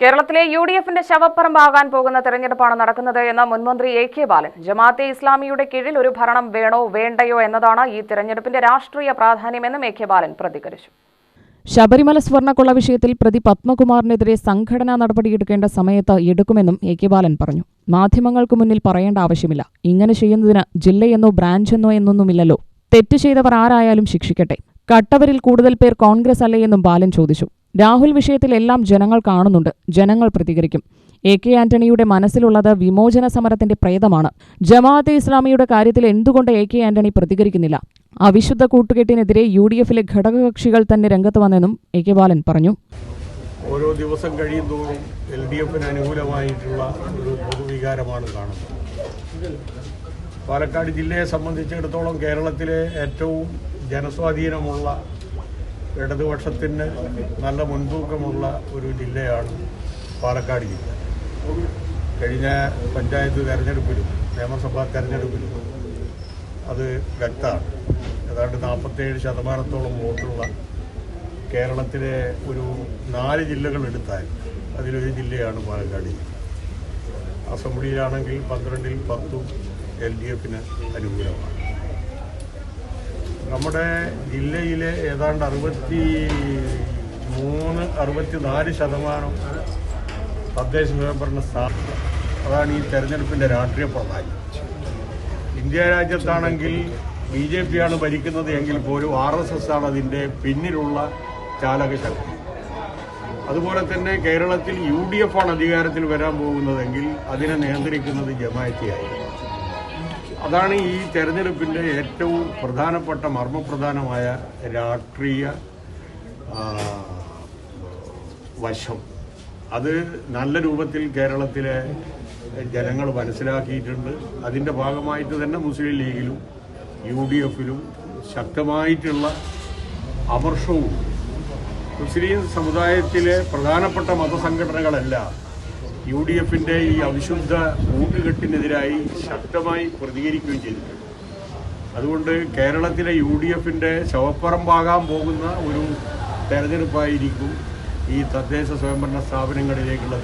കേരളത്തിലെ U D എഫിന്റെ ശവപ്പറമ്പാകാൻ പോകുന്ന തെരഞ്ഞെടുപ്പാണ് നടക്കുന്നത് എന്ന് മുൻമന്ത്രി എ കെ ബാലൻ. ജമാഅത്തെ ഇസ്ലാമിയുടെ കീഴിൽ ഒരു ഭരണം വേണോ വേണ്ടയോ എന്നതാണ് ഈ തെരഞ്ഞെടുപ്പിന്റെ രാഷ്ട്രീയ പ്രാധാന്യമെന്നും എ കെ ബാലൻ പ്രതികരിച്ചു. ശബരിമല സ്വർണക്കൊള്ള വിഷയത്തിൽ പ്രതി പത്മകുമാറിനെതിരെ സംഘടനാ നടപടിയെടുക്കേണ്ട സമയത്ത് എടുക്കുമെന്നും എ കെ ബാലൻ പറഞ്ഞു. മാധ്യമങ്ങൾക്ക് മുന്നിൽ പറയേണ്ട ആവശ്യമില്ല. ഇങ്ങനെ ചെയ്യുന്നതിന് ജില്ലയെന്നോ ബ്രാഞ്ചെന്നോ എന്നൊന്നുമില്ലല്ലോ. തെറ്റ് ചെയ്തവർ ആരായാലും ശിക്ഷിക്കട്ടെ. കട്ടവരിൽ കൂടുതൽ പേർ കോൺഗ്രസ് അല്ലേ എന്നും ബാലൻ ചോദിച്ചു. രാഹുൽ വിഷയത്തിലെല്ലാം ജനങ്ങൾ കാണുന്നുണ്ട്. ജനങ്ങൾ പ്രതികരിക്കും. എ കെ ആന്റണിയുടെ മനസ്സിലുള്ളത് വിമോചന സമരത്തിന്റെ പ്രേതമാണ്. ജമാഅത്തെ ഇസ്ലാമിയുടെ കാര്യത്തിൽ എന്തുകൊണ്ട് എ കെ ആന്റണി പ്രതികരിക്കുന്നില്ല? അവിശുദ്ധ കൂട്ടുകെട്ടിനെതിരെ യു ഡി എഫിലെ ഘടകകക്ഷികൾ തന്നെ രംഗത്ത് വന്നെന്നും എ കെ ബാലൻ പറഞ്ഞു. ഓരോ ദിവസം കഴിയും തോറും എൽ ഡി എഫിന് അനുകൂലമായിട്ടുള്ള ഒരു പൊതുവികാരമാണ് കാണുന്നത്. പാലക്കാട് ജില്ലയെ സംബന്ധിച്ചിടത്തോളം കേരളത്തിലെ ഏറ്റവും ജനസ്വാധീനമുള്ള ഇടതുപക്ഷത്തിന് നല്ല മുൻതൂക്കമുള്ള ഒരു ജില്ലയാണ് പാലക്കാട് ജില്ല. കഴിഞ്ഞ പഞ്ചായത്ത് തെരഞ്ഞെടുപ്പിലും നിയമസഭാ തെരഞ്ഞെടുപ്പിലും അത് വ്യക്തമാണ്. ഏതാണ്ട് നാൽപ്പത്തേഴ് ശതമാനത്തോളം വോട്ടുള്ള കേരളത്തിലെ ഒരു നാല് ജില്ലകൾ എടുത്താൽ അതിലൊരു ജില്ലയാണ് പാലക്കാട് ജില്ല. അസംബ്ലിയിലാണെങ്കിൽ പന്ത്രണ്ടിൽ പത്തും എൽ ഡി എഫിന് അനുകൂലമാണ്. നമ്മുടെ ജില്ലയിലെ ഏതാണ്ട് അറുപത്തി മൂന്ന് അറുപത്തിനാല് ശതമാനം തദ്ദേശ സ്വയംഭരണ സ്ഥാപനം അതാണ് ഈ തെരഞ്ഞെടുപ്പിന്റെ രാഷ്ട്രീയ പ്രധാനം ഇന്ത്യ രാജ്യത്താണെങ്കിൽ ബി ജെ പി ആണ് ഭരിക്കുന്നത് എങ്കിൽ പോലും ആർ എസ് എസ് ആണ് അതിന്റെ പിന്നിലുള്ള ചാലകശക്തി. അതുപോലെ തന്നെ കേരളത്തിൽ യു ഡി എഫ് ആണ് അധികാരത്തിൽ വരാൻ പോകുന്നതെങ്കിൽ അതിനെ നിയന്ത്രിക്കുന്നത് ജമാഅത്തിയായി അതാണ് ഈ തെരഞ്ഞെടുപ്പിന്റെ ഏറ്റവും പ്രധാനപ്പെട്ട മർമ്മപ്രധാനമായ രാഷ്ട്രീയ വശം. അത് നല്ല രൂപത്തിൽ കേരളത്തിലെ ജനങ്ങൾ മനസ്സിലാക്കിയിട്ടുണ്ട്. അതിന്റെ ഭാഗമായിട്ട് തന്നെ മുസ്ലിം ലീഗിലും യു ഡി എഫിലും ശക്തമായിട്ടുള്ള അമർഷവും മുസ്ലിം സമുദായത്തിലെ പ്രധാനപ്പെട്ട മതസംഘടനകളെല്ലാം യു ഡി എഫിന്റെ ഈ അവിശുദ്ധ കൂട്ടുകെട്ടിനെതിരായി ശക്തമായി പ്രതികരിക്കുകയും ചെയ്തിട്ടുണ്ട്. അതുകൊണ്ട് കേരളത്തിലെ യു ഡി എഫിന്റെ ശവപ്പറമ്പാകാൻ പോകുന്ന ഒരു തെരഞ്ഞെടുപ്പായിരിക്കും ഈ തദ്ദേശ സ്വയംഭരണ സ്ഥാപനങ്ങളിലേക്കുള്ള